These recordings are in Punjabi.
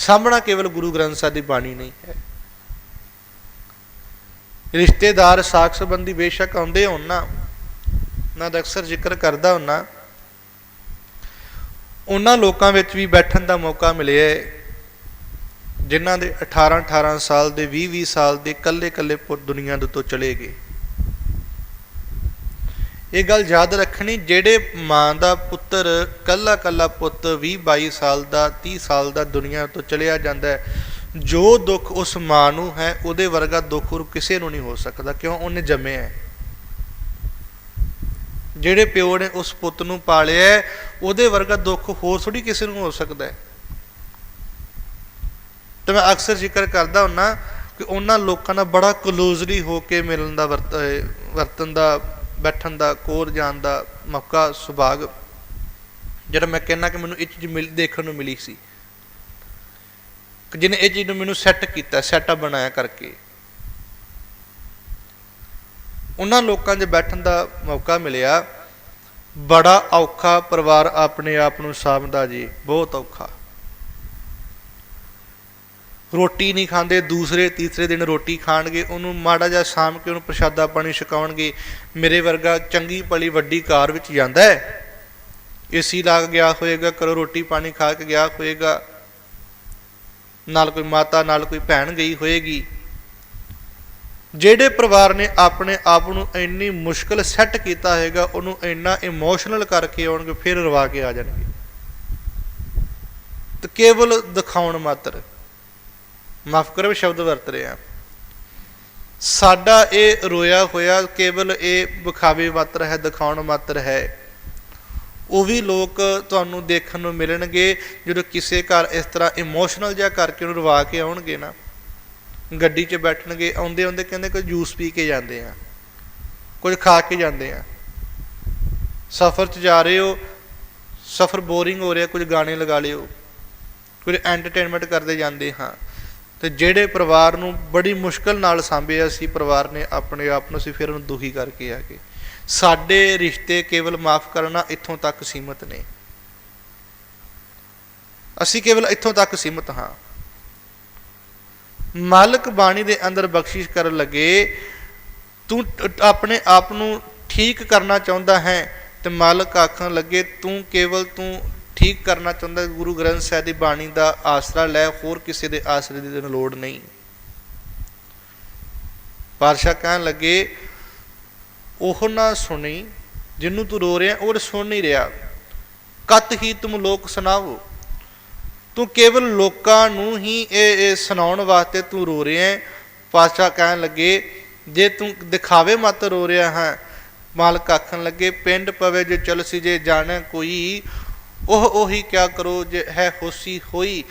ਸਾਹਮਣਾ ਕੇਵਲ ਗੁਰੂ ਗ੍ਰੰਥ ਸਾਹਿਬ ਦੀ ਬਾਣੀ ਨਹੀਂ ਹੈ। ਰਿਸ਼ਤੇਦਾਰ ਸਾਖ ਸੰਬੰਧੀ ਬੇਸ਼ੱਕ ਆਉਂਦੇ ਹੋਣ ਨਾ ਮੈਂ ਤਾਂ ਅਕਸਰ ਜ਼ਿਕਰ ਕਰਦਾ ਹੁੰਨਾ, ਉਹਨਾਂ ਲੋਕਾਂ ਵਿੱਚ ਵੀ ਬੈਠਣ ਦਾ ਮੌਕਾ ਮਿਲਿਆ ਹੈ, ਜਿਨ੍ਹਾਂ ਦੇ 18 18 ਸਾਲ ਦੇ 20 20 ਸਾਲ ਦੇ ਕੱਲੇ ਕੱਲੇ ਪੁੱਤ ਦੁਨੀਆ ਦੇ ਤੋਂ ਚਲੇ ਗਏ। ਇਹ ਗੱਲ ਯਾਦ ਰੱਖਣੀ ਜਿਹੜੇ ਮਾਂ ਦਾ ਪੁੱਤਰ ਕੱਲਾ ਕੱਲਾ ਪੁੱਤ 20 22 ਸਾਲ ਦਾ 30 ਸਾਲ ਦਾ ਦੁਨੀਆ ਤੋਂ ਚਲਿਆ ਜਾਂਦਾ ਹੈ ਜੋ ਦੁੱਖ ਉਸ ਮਾਂ ਨੂੰ ਹੈ ਉਹਦੇ ਵਰਗਾ ਦੁੱਖ ਹੋਰ ਕਿਸੇ ਨੂੰ ਨਹੀਂ ਹੋ ਸਕਦਾ ਕਿਉਂ? ਉਹਨੇ ਜੰਮਿਆ ਹੈ। ਜਿਹੜੇ ਪਿਓ ਨੇ ਉਸ ਪੁੱਤ ਨੂੰ ਪਾਲਿਆ ਹੈ, ਉਹਦੇ ਵਰਗਾ ਦੁੱਖ ਹੋਰ ਥੋੜੀ ਕਿਸੇ ਨੂੰ ਹੋ ਸਕਦਾ ਹੈ। ਤੇ ਮੈਂ ਅਕਸਰ ਜ਼ਿਕਰ ਕਰਦਾ ਹੁੰਨਾ ਕਿ ਉਹਨਾਂ ਲੋਕਾਂ ਨਾਲ ਬੜਾ ਕਲੋਜ਼ਲੀ ਹੋ ਕੇ ਮਿਲਣ ਦਾ ਵਰਤ- ਅਹ ਵਰਤਨ ਦਾ ਬੈਠਣ ਦਾ ਕੋਰ ਜਾਣ ਦਾ ਮੌਕਾ, ਸੁਭਾਗ ਜਿਹੜਾ ਮੈਂ ਕਹਿੰਦਾ ਕਿ ਮੈਨੂੰ ਇਹ ਚੀਜ਼ ਮਿਲ, ਦੇਖਣ ਨੂੰ ਮਿਲੀ ਸੀ। ਕਿ ਜਿਹਨੇ ਇਹ ਚੀਜ਼ ਨੂੰ ਮੈਨੂੰ ਸੈੱਟ ਕੀਤਾ ਸੈਟਅਪ ਬਣਾਇਆ ਕਰਕੇ। ਉਹਨਾਂ ਲੋਕਾਂ 'ਚ ਬੈਠਣ ਦਾ ਮੌਕਾ ਮਿਲਿਆ। ਬੜਾ ਔਖਾ ਪਰਿਵਾਰ ਆਪਣੇ ਆਪ ਨੂੰ ਸਾਂਭਦਾ ਜੀ, ਬਹੁਤ ਔਖਾ। ਰੋਟੀ ਨਹੀਂ ਖਾਂਦੇ, ਦੂਸਰੇ, ਤੀਸਰੇ ਦਿਨ ਰੋਟੀ ਖਾਣਗੇ, ਉਹਨੂੰ ਮਾੜਾ ਜਿਹਾ ਸਾਂਭ ਕੇ ਉਹਨੂੰ ਪ੍ਰਸ਼ਾਦਾ ਪਾਣੀ ਛਕਾਉਣਗੇ। ਮੇਰੇ ਵਰਗਾ ਚੰਗੀ ਭਲੀ ਵੱਡੀ ਕਾਰ ਵਿੱਚ ਜਾਂਦਾ ਹੈ। ਏਸੀ ਲਾ ਕੇ ਗਿਆ ਹੋਏਗਾ ਕਰੋ ਰੋਟੀ ਪਾਣੀ ਖਾ ਕੇ ਗਿਆ ਹੋਏਗਾ। ਨਾਲ ਕੋਈ ਮਾਤਾ, ਨਾਲ ਕੋਈ ਭੈਣ ਗਈ ਹੋਏਗੀ। ਜਿਹੜੇ ਪਰਿਵਾਰ ਨੇ ਆਪਣੇ ਆਪ ਨੂੰ ਇੰਨੀ ਮੁਸ਼ਕਲ ਸੈੱਟ ਕੀਤਾ ਹੋਏਗਾ, ਉਹਨੂੰ ਇੰਨਾ ਇਮੋਸ਼ਨਲ ਕਰਕੇ ਆਉਣਗੇ, ਫਿਰ ਰਵਾ ਕੇ ਆ ਜਾਣਗੇ। ਤੇ ਕੇਵਲ ਦਿਖਾਉਣ ਮਾਤਰ। ਮਾਫ ਕਰੋ ਸ਼ਬਦ ਵਰਤ ਰਿਹਾ। ਸਾਡਾ ਇਹ ਰੋਇਆ ਹੋਇਆ ਕੇਵਲ ਇਹ ਵਿਖਾਵੇ ਮਾਤਰ ਹੈ, ਦਿਖਾਉਣ ਮਾਤਰ ਹੈ। ਉਹ ਵੀ ਲੋਕ ਤੁਹਾਨੂੰ ਦੇਖਣ ਨੂੰ ਮਿਲਣਗੇ, ਜਦੋਂ ਕਿਸੇ ਘਰ ਇਸ ਤਰ੍ਹਾਂ ਇਮੋਸ਼ਨਲ ਜਿਹਾ ਕਰਕੇ ਉਹਨੂੰ ਰਵਾ ਕੇ ਆਉਣਗੇ ਨਾ। ਗੱਡੀ 'ਚ ਬੈਠਣਗੇ ਆਉਂਦੇ ਆਉਂਦੇ ਕਹਿੰਦੇ ਕੋਈ ਜੂਸ ਪੀ ਕੇ ਜਾਂਦੇ ਆ, ਕੁਝ ਖਾ ਕੇ ਜਾਂਦੇ ਆ। ਸਫ਼ਰ 'ਚ ਜਾ ਰਹੇ ਹੋ, ਸਫ਼ਰ ਬੋਰਿੰਗ ਹੋ ਰਿਹਾ, ਕੁਝ ਗਾਣੇ ਲਗਾ ਲਿਓ, ਕੁਝ ਐਂਟਰਟੇਨਮੈਂਟ ਕਰਦੇ ਜਾਂਦੇ ਹਾਂ। ਤੇ ਜਿਹੜੇ ਪਰਿਵਾਰ ਨੂੰ ਬੜੀ ਮੁਸ਼ਕਲ ਨਾਲ ਸਾਂਭਿਆ ਸੀ, ਪਰਿਵਾਰ ਨੇ ਆਪਣੇ ਆਪ ਨੂੰ ਸੀ, ਫਿਰ ਉਹਨੂੰ ਦੁਖੀ ਕਰਕੇ ਆ ਗਏ। ਸਾਡੇ ਰਿਸ਼ਤੇ ਕੇਵਲ ਮਾਫ ਕਰਨਾ ਇੱਥੋਂ ਤੱਕ ਸੀਮਤ ਨੇ। ਅਸੀਂ ਕੇਵਲ ਇੱਥੋਂ ਤੱਕ ਸੀਮਤ ਹਾਂ। ਮਾਲਕ ਬਾਣੀ ਦੇ ਅੰਦਰ ਬਖਸ਼ਿਸ਼ ਕਰਨ ਲੱਗੇ, ਤੂੰ ਆਪਣੇ ਆਪ ਨੂੰ ਠੀਕ ਕਰਨਾ ਚਾਹੁੰਦਾ ਹੈ ਤੇ ਮਾਲਕ ਆਖਣ ਲੱਗੇ, ਤੂੰ ਕੇਵਲ ਤੂੰ ਠੀਕ ਕਰਨਾ ਚਾਹੁੰਦਾ ਗੁਰੂ ਗ੍ਰੰਥ ਸਾਹਿਬ ਦੀ ਬਾਣੀ ਦਾ ਆਸਰਾ ਲੈ, ਹੋਰ ਕਿਸੇ ਦੇ ਆਸਰੇ ਦੀ ਤੈਨੂੰ ਲੋੜ ਨਹੀਂ। ਪਾਤਸ਼ਾਹ ਕਹਿਣ ਲੱਗੇ, ਉਹ ਨਾ ਸੁਣੀ ਜਿਹਨੂੰ ਤੂੰ ਰੋ ਰਿਹਾ, ਉਹ ਸੁਣ ਨਹੀਂ ਰਿਹਾ। ਕਤ ਹੀ ਤੁਮ ਲੋਕ ਸੁਣਾਵੋ। ਤੂੰ ਕੇਵਲ ਲੋਕਾਂ ਨੂੰ ਹੀ ਇਹ ਇਹ ਸੁਣਾਉਣ ਵਾਸਤੇ ਤੂੰ ਰੋ ਰਿਹਾ ਪਾਤਸ਼ਾਹ ਕਹਿਣ ਲੱਗੇ, ਜੇ ਤੂੰ ਦਿਖਾਵੇ ਮਤ ਰੋ ਰਿਹਾ ਹੈ। ਮਾਲਕ ਆਖਣ ਲੱਗੇ, ਪਿੰਡ ਪਵੇ ਜੇ ਚਲ ਸੀ ਜੇ ਜਾਣੈ ਕੋਈ ਉਹ ਉਹੀ ਕਿਆ ਕਰੋ ਜੇ ਹੈ ਹੋਸੀ ਹੋਈ,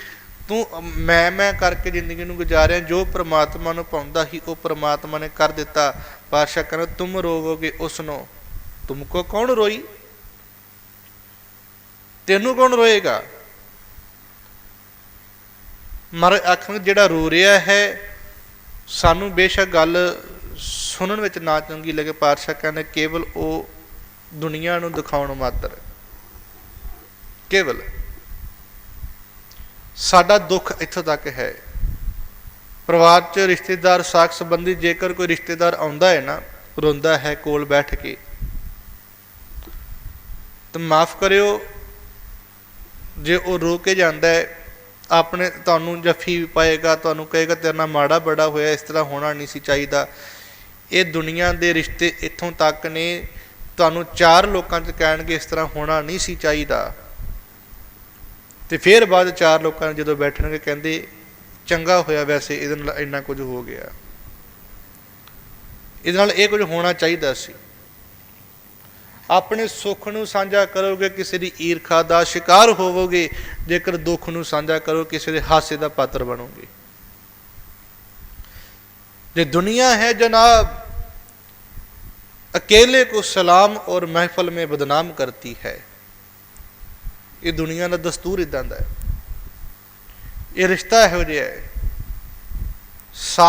ਤੂੰ ਮੈਂ ਮੈਂ ਕਰਕੇ ਜ਼ਿੰਦਗੀ ਨੂੰ ਗੁਜ਼ਾਰਿਆ, ਜੋ ਪ੍ਰਮਾਤਮਾ ਨੂੰ ਪਾਉਂਦਾ ਹੀ ਉਹ ਪ੍ਰਮਾਤਮਾ ਨੇ ਕਰ ਦਿੱਤਾ। ਪਾਤਸ਼ਾਹ ਕਹਿੰਦਾ, ਤੁਮ ਰੋਵੋਗੇ ਉਸ ਨੂੰ ਤੁਮਕੋ ਕੌਣ ਰੋਈ? ਤੈਨੂੰ ਕੌਣ ਰੋਏਗਾ? ਮਰ ਆਖਣ ਜਿਹੜਾ ਰੋ ਰਿਹਾ ਹੈ, ਸਾਨੂੰ ਬੇਸ਼ੱਕ ਗੱਲ ਸੁਣਨ ਵਿੱਚ ਨਾ ਚੰਗੀ ਲੱਗੇ। ਪਾਤਸ਼ਾਹ ਕਹਿੰਦੇ, ਕੇਵਲ ਉਹ ਦੁਨੀਆ ਨੂੰ ਦਿਖਾਉਣ ਮਾਤਰ ਕੇਵਲ ਸਾਡਾ ਦੁੱਖ ਇੱਥੋਂ ਤੱਕ ਹੈ। ਪਰਿਵਾਰ 'ਚ ਰਿਸ਼ਤੇਦਾਰ, ਸਾਖ ਸੰਬੰਧੀ ਜੇਕਰ ਕੋਈ ਰਿਸ਼ਤੇਦਾਰ ਆਉਂਦਾ ਹੈ ਨਾ, ਰੋਂਦਾ ਹੈ, ਕੋਲ ਬੈਠ ਕੇ, ਤਾਂ ਮਾਫ ਕਰਿਓ। ਜੇ ਉਹ ਰੋ ਕੇ ਜਾਂਦਾ ਹੈ, ਆਪਣੇ ਤੁਹਾਨੂੰ ਜੱਫੀ ਪਾਏਗਾ, ਤੁਹਾਨੂੰ ਕਹੇਗਾ, ਤੇਰੇ ਨਾਲ ਮਾੜਾ ਬੜਾ ਹੋਇਆ, ਇਸ ਤਰ੍ਹਾਂ ਹੋਣਾ ਨਹੀਂ ਸੀ ਚਾਹੀਦਾ। ਇਹ ਦੁਨੀਆ ਦੇ ਰਿਸ਼ਤੇ ਇੱਥੋਂ ਤੱਕ ਨੇ, ਤੁਹਾਨੂੰ ਚਾਰ ਲੋਕਾਂ 'ਚ ਕਹਿਣਗੇ, ਇਸ ਤਰ੍ਹਾਂ ਹੋਣਾ ਨਹੀਂ ਸੀ ਚਾਹੀਦਾ। ਤੇ ਫਿਰ ਬਾਅਦ ਚਾਰ ਲੋਕਾਂ ਨੇ ਜਦੋਂ ਬੈਠਣਗੇ ਕਹਿੰਦੇ ਚੰਗਾ ਹੋਇਆ ਵੈਸੇ ਇਹਦੇ ਨਾਲ ਇੰਨਾ ਕੁਝ ਹੋ ਗਿਆ ਇਹਦੇ ਨਾਲ ਇਹ ਕੁਝ ਹੋਣਾ ਚਾਹੀਦਾ ਸੀ ਆਪਣੇ ਸੁੱਖ ਨੂੰ ਸਾਂਝਾ ਕਰੋਗੇ ਕਿਸੇ ਦੀ ਈਰਖਾ ਦਾ ਸ਼ਿਕਾਰ ਹੋਵੋਗੇ ਜੇਕਰ ਦੁੱਖ ਨੂੰ ਸਾਂਝਾ ਕਰੋ ਕਿਸੇ ਦੇ ਹਾਸੇ ਦਾ ਪਾਤਰ ਬਣੋਗੇ ਜੇ ਦੁਨੀਆ है जनाब अकेले को सलाम और महफल में बदनाम करती है ਇਹ ਦੁਨੀਆ ਦਾ ਦਸਤੂਰ ਇਦਾਂ ਦਾ ਹੈ। ਇਹ ਰਿਸ਼ਤਾ ਇਹੋ ਜਿਹਾ ਹੈ। ਸਾ